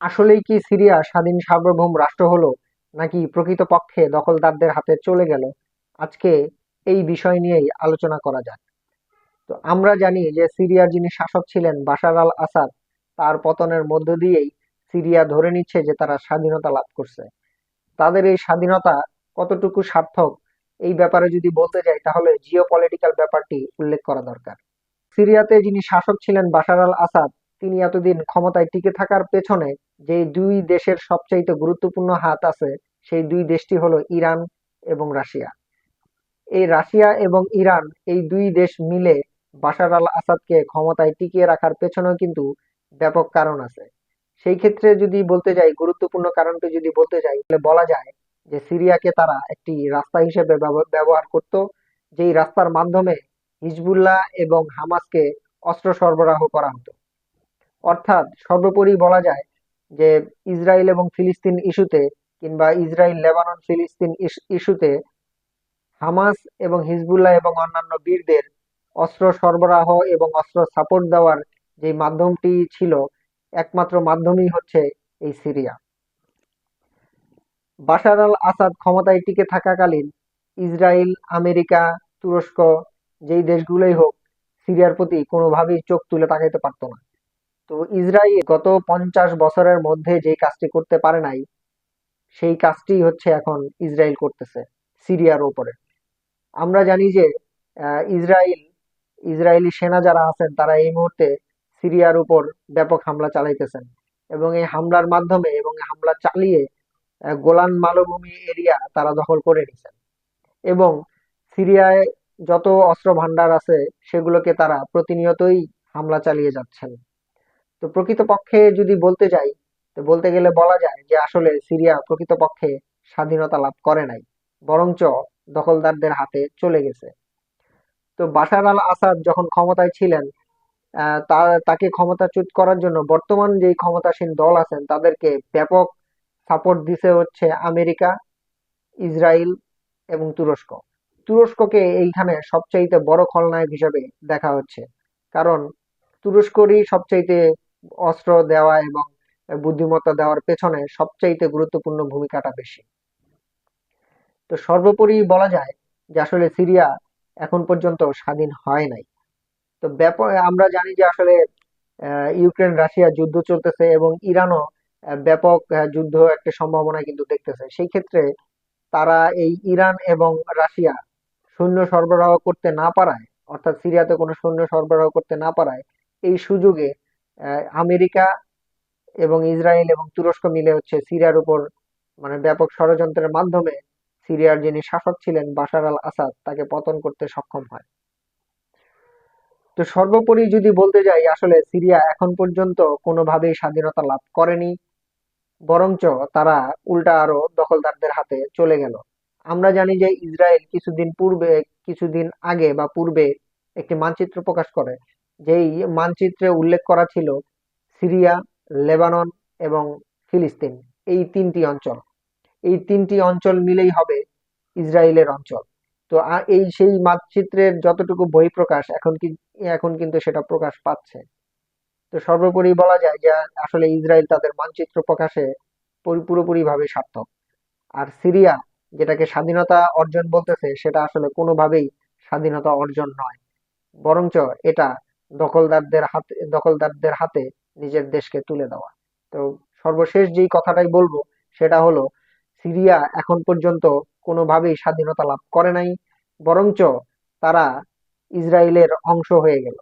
আসলেই কি সিরিয়া, স্বাধীন সার্বভৌম রাষ্ট্র হলো, নাকি প্রকৃতপক্ষে দখলদারদের হাতে চলে গেল? আজকে এই বিষয় নিয়েই আলোচনা করা যাক। তো আমরা জানি যে সিরিয়ার যিনি শাসক ছিলেন, বাশার আল আসাদ, তার পতনের মধ্য দিয়েই সিরিয়া ধরে নিচ্ছে যে তারা স্বাধীনতা লাভ করছে। তাদের এই স্বাধীনতা কতটুকু সার্থক, এই ব্যাপারে যদি বলতে যাই, তাহলে জিও পলিটিক্যাল ব্যাপারটি উল্লেখ করা দরকার। সিরিয়াতে যিনি শাসক ছিলেন, বাশার আল আসাদ তিনি এতদিন ক্ষমতায় টিকে থাকার পেছনে যে দুই দেশের সবচাইতে গুরুত্বপূর্ণ হাত আছে, সেই দুই দেশটি হলো ইরান এবং রাশিয়া। এই রাশিয়া এবং ইরান এই দুই দেশ মিলে বাশার আল আসাদকে ক্ষমতায় টিকিয়ে রাখার পেছনেও কিন্তু ব্যাপক কারণ আছে। সেই ক্ষেত্রে যদি বলতে যাই, গুরুত্বপূর্ণ কারণটি যদি বলতে যাই, তাহলে বলা যায় যে সিরিয়াকে তারা একটি রাস্তা হিসেবে ব্যবহার করত, যেই রাস্তার মাধ্যমে হিজবুল্লাহ এবং হামাসকে অস্ত্র সরবরাহ করা হতো। অর্থাৎ সর্বোপরি বলা যায় যে ইসরায়েল এবং ফিলিস্তিন ইস্যুতে কিংবা ইসরায়েল, লেবানন, ফিলিস্তিন ইস্যুতে হামাস এবং হিজবুল্লাহ এবং অন্যান্য বীরদের অস্ত্র সরবরাহ এবং অস্ত্র সাপোর্ট দেওয়ার যে মাধ্যমটি ছিল, একমাত্র মাধ্যমই হচ্ছে এই সিরিয়া। বাশার আল আসাদ ক্ষমতায় টিকে থাকাকালীন ইসরায়েল, আমেরিকা, তুরস্ক যেই দেশগুলোই হোক, সিরিয়ার প্রতি কোনোভাবেই চোখ তুলে তাকাইতে পারতো না। তো ইসরায়েল গত পঞ্চাশ বছরের মধ্যে যে কাজটি করতে পারে নাই, সেই কাজটি হচ্ছে এখন ইসরায়েল করতেছে, সিরিয়ার ওপরে। আমরা জানি যে ইসরায়েল, ইসরায়েলি সেনা যারা আছেন, তারা এই মুহূর্তে সিরিয়ার উপর ব্যাপক হামলা চালাইতেছেন এবং এই হামলার মাধ্যমে এবং হামলা চালিয়ে গোলান মালভূমি এরিয়া তারা দখল করে নিছেন এবং সিরিয়ায় যত অস্ত্র ভান্ডার আছে, সেগুলোকে তারা প্রতিনিয়তই হামলা চালিয়ে যাচ্ছেন। তো প্রকৃতপক্ষে যদি বলতে যাই, তো বলতে গেলে বলা যায় যে আসলে সিরিয়া প্রকৃতপক্ষে স্বাধীনতা লাভ করে নাই, বরঞ্চ দখলদারদের হাতে চলে গেছে। তো বাশার আল আসাদ যখন ক্ষমতায় ছিলেন তাকে ক্ষমতাচ্যুত করার জন্য বর্তমান যেই ক্ষমতাসীন দল আছেন, তাদেরকে ব্যাপক সাপোর্ট দিছে হচ্ছে আমেরিকা ইসরায়েল এবং তুরস্ক। তুরস্ককে এইখানে সবচাইতে বড় খলনায়ক হিসেবে দেখা হচ্ছে। কারণ তুরস্করই সবচাইতে অস্ত্র দেওয়া এবং বুদ্ধিমত্তা দেওয়ার পেছনে সবচাইতে গুরুত্বপূর্ণ ভূমিকাটা বেশি। তো সর্বোপরি বলা যায় যে আসলে সিরিয়া এখন পর্যন্ত স্বাধীন হয় নাই। তো ব্যাপক, আমরা জানি যে আসলে ইউক্রেন রাশিয়া যুদ্ধ চলতেছে এবং ইরানও ব্যাপক যুদ্ধ একটা সম্ভাবনা কিন্তু দেখতেছে। সেই ক্ষেত্রে তারা এই ইরান এবং রাশিয়া সৈন্য সরবরাহ করতে না পারায়, অর্থাৎ সিরিয়াতে কোনো সৈন্য সরবরাহ করতে না পারায়, এই সুযোগে আমেরিকা এবং ইসরায়েল এবং তুরস্ক মিলে হচ্ছে সিরিয়ার উপর মানে ব্যাপক ষড়যন্ত্রের মাধ্যমে সিরিয়ার যিনি শাসক ছিলেন বাশার আল আসাদ, তাকে পতন করতে সক্ষম হয়। তো সর্বোপরি যদি বলতে যাই, আসলে সিরিয়া এখন পর্যন্ত কোনোভাবেই স্বাধীনতা লাভ করেনি, বরঞ্চ তারা উল্টা আরও দখলদারদের হাতে চলে গেল। আমরা জানি যে ইসরায়েল কিছুদিন পূর্বে, কিছুদিন আগে বা পূর্বে একটি মানচিত্র প্রকাশ করে যেই মানচিত্রে উল্লেখ করা ছিল, সিরিয়া, লেবানন এবং ফিলিস্তিন, এই তিনটি অঞ্চল। এই তিনটি অঞ্চল মিলেই হবে ইসরায়েলের অঞ্চল। তো এই সেই মানচিত্রের যতটুকু বহিঃপ্রকাশ, এখন কি, এখন কিন্তু সেটা প্রকাশ পাচ্ছে। তো সর্বোপরি বলা যায় যে, আসলে ইসরায়েল তাদের মানচিত্র প্রকাশে পুরোপুরি ভাবে সার্থক। আর সিরিয়া, যেটাকে স্বাধীনতা অর্জন বলতেছে, সেটা আসলে কোনোভাবেই স্বাধীনতা অর্জন নয়। বরঞ্চ এটা দখলদারদের হাতে দখলদারদের হাতে নিজের দেশকে তুলে দেওয়া। তো সর্বশেষ যেই কথাটাই বলব, সেটা হলো, সিরিয়া এখন পর্যন্ত কোনোভাবেই স্বাধীনতা লাভ করে নাই, বরঞ্চ তারা ইসরায়েলের অংশ হয়ে গেল।